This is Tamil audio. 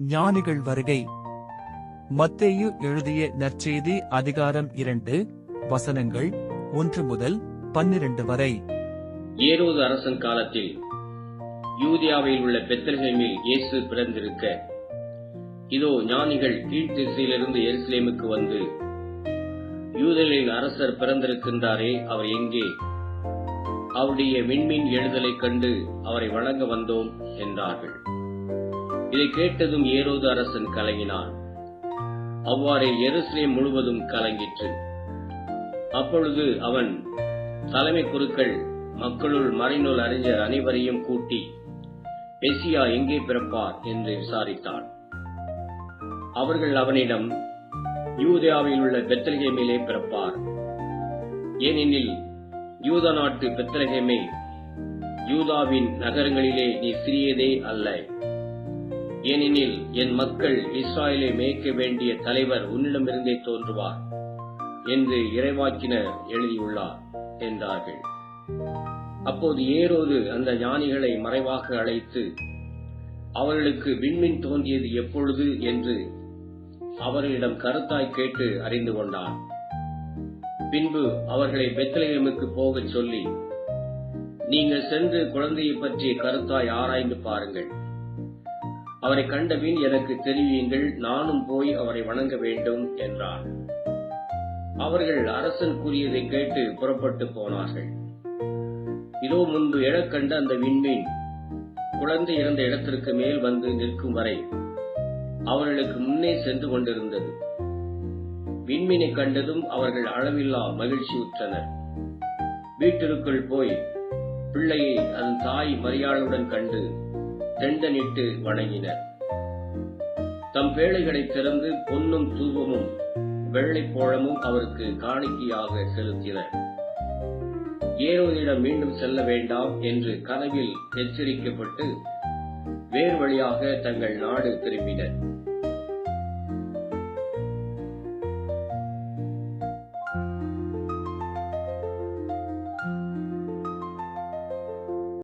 ஞானிகள் வருகை. மத்தேயு எழுதிய நற்செய்தி அதிகாரம் இரண்டு வசனங்கள் ஒன்று முதல் பன்னிரண்டு வரை. ஏரோது அரசன் காலத்தில் யூதியாவில் உள்ள பெத்தல்ஹேமில் இயேசு பிறந்திருக்க இதோ ஞானிகள் கீழ்த்திசையிலிருந்து எருசலேமுக்கு வந்து யூதலின் அரசர் பிறந்திருக்கின்றாரே அவர் எங்கே? அவருடைய விண்மீன் எழுதலைக் கண்டு அவரை வணங்க வந்தோம் என்றார்கள். இதை கேட்டதும் ஏரோது அரசன் கலங்கினான். அவ்வாறே எருசலேம் முழுவதும் கலங்கிற்று. அப்பொழுது அவன் தலைமை குருக்கள் மக்களுள் மறைநூல் அறிஞர் அனைவரையும் கூட்டி பெசியா எங்கே பிறப்பார்? என்று விசாரித்தான். அவர்கள் அவனிடம் யூதியாவில் உள்ள பெத்தலகேமிலே பிறப்பார். ஏனெனில் யூதா நாட்டு பெத்தலகேமே யூதாவின் நகரங்களிலே நீ சிறியதே அல்ல. ஏனெனில் என் மக்கள் இஸ்ராயலை மேய்க்க வேண்டிய தலைவர் உன்னிடமிருந்தே தோன்றுவார் என்று இறைவாக்கினர் எழுதியுள்ளார் என்றார்கள். அப்போது ஏரோது அந்த ஞானிகளை மறைவாக அழைத்து அவர்களுக்கு விண்மின் தோன்றியது எப்பொழுது? என்று அவர்களிடம் கருத்தாய் கேட்டு அறிந்து கொண்டான். பின்பு அவர்களை பெத்தலகமுக்கு போகச் சொல்லி நீங்கள் சென்று குழந்தையை பற்றிய கருத்தாய் ஆராய்ந்து பாருங்கள். அவரை கண்டபின் எனக்கு தெரிவியுங்கள் நானும் போய் அவரை வணங்க வேண்டும் என்றான். அவர்கள் அரசன் கூறியதை கேட்டு புறப்பட்டு போனார்கள். இதோ முன்பு எழக்கண்ட அந்த விண்மீன் குழந்தை இறந்த இடத்திற்கு மேல் வந்து நிற்கும் வரை அவர்களுக்கு முன்னே சென்று கொண்டிருந்தது. விண்மீனை கண்டதும் அவர்கள் அளவில்லா மகிழ்ச்சி உற்றனர். வீட்டிற்குள் போய் பிள்ளையை அதன் தாய் மரியாளுடன் கண்டு தெண்டனிட்டு வணங்கினர். தம் பேழைகளை திறந்து பொன்னும் தூபமும் வெள்ளைப்போழமும் அவருக்கு காணிக்கையாக செலுத்தினர் ஏரோதிடம் மீண்டும் செல்ல வேண்டாம் என்று கனவில் எச்சரிக்கப்பட்டு வேறு வழியாக தங்கள் நாடு திரும்பினர்.